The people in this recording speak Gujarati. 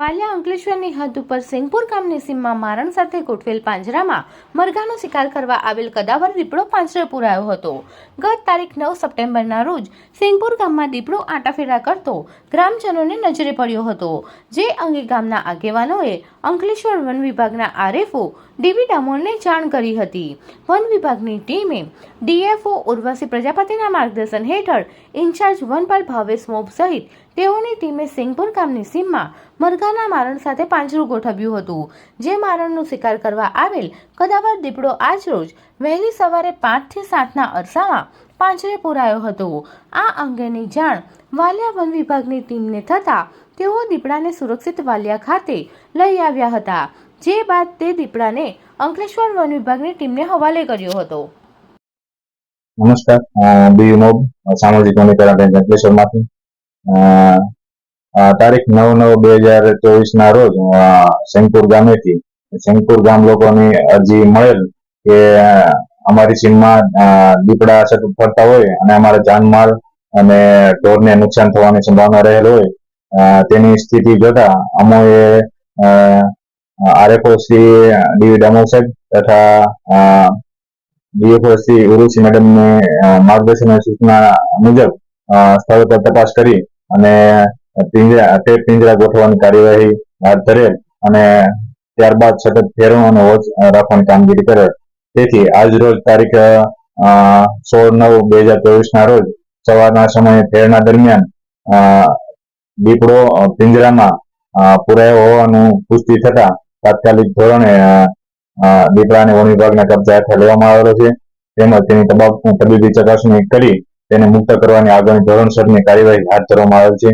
વાલિયા અંકલેશ્વરની હદ ઉપર સિંગપુર ગામની સીમમાં મારણ સાથે ગોઠવેલ પાંજરામાં મરઘાનો શિકાર કરવા આવેલ કદાવર દીપડો પાંજરે પુરાયો હતો. ગત તારીખ નવ સપ્ટેમ્બરના રોજ સિંગપુર ગામમાં દીપડો આંટાફેરા કરતો ગ્રામજનોને નજરે પડ્યો હતો. જે અંગે ગામના આગેવાનોએ અંકલેશ્વર વન વિભાગના આરએફઓ ડીવી ડામોરને જાણ કરી હતી. વન વિભાગની ટીમે ડીએફઓ ઉર્વશી પ્રજાપતિના માર્ગદર્શન હેઠળ ઇન્ચાર્જ વનપાલ ભાવેશ મોબ સહિત તેઓની ટીમે સિંગપુર ગામની સીમમાં મરઘાના મારણ સાથે પાંજરું ગોઠવ્યું હતું. જે મારણનો શિકાર કરવા આવેલ કદાવર દીપડો આજરોજ વહેલી સવારે પાંચથી સાતના અરસામાં પાંજરે પુરાયો હતો. આ અંગેની જાણ વાલિયા વન વિભાગની ટીમને થતાં તેઓ દીપડાને સુરક્ષિત વાલિયા ખાતે લઈ આવ્યા હતા. જે બાદ તે દીપડાને અંકલેશ્વર વન વિભાગની ટીમને હવાલે કર્યો હતો. નમસ્કાર બી મોબ સામાજિક વનીકરણ અંકલેશ્વરમાંથી. તારીખ નવ નવ બે હજાર ચોવીસ ના રોજ શંકુર ગામેથી, શંકુર ગામ લોકોની અરજી મળેલ કે અમારી સીમમાં દીપડા સતત ફરતા હોય અને અમારા જાનમાલ અને ઢોરને નુકસાન થવાની સંભાવના રહેલ હોય તેની સ્થિતિ જોતા અમોએ આરએફઓ શ્રી ડીવી ડામો સાહેબ તથા ડીએફઓ શ્રી ઉર્વશી મેડમની માર્ગદર્શન સૂચના મુજબ સ્થળ પર તપાસ કરી અને પિંજરા તે પિંજરા ગોઠવવાની કાર્યવાહી હાથ ધરેલ અને ત્યારબાદ સતત ફેરવો અને વોચ રાખવાની કામગીરી કરેલ. તેથી આજ રોજ તારીખ સોળ નવ બે હજાર ચોવીસ ના રોજ સવારના સમયે ફેરના દરમિયાન દીપડો પિંજરામાં પુરાયો હોવાનું પુષ્ટિ થતા તાત્કાલિક ધોરણે દીપડાને વન વિભાગના કબજા હેઠળ લેવામાં આવેલો છે. તેમજ તેની તબાબ તબીબી ચકાસણી કરી તેને મુક્ત કરવાની આગળની ધોરણસરની કાર્યવાહી હાથ ધરવામાં આવેલ છે.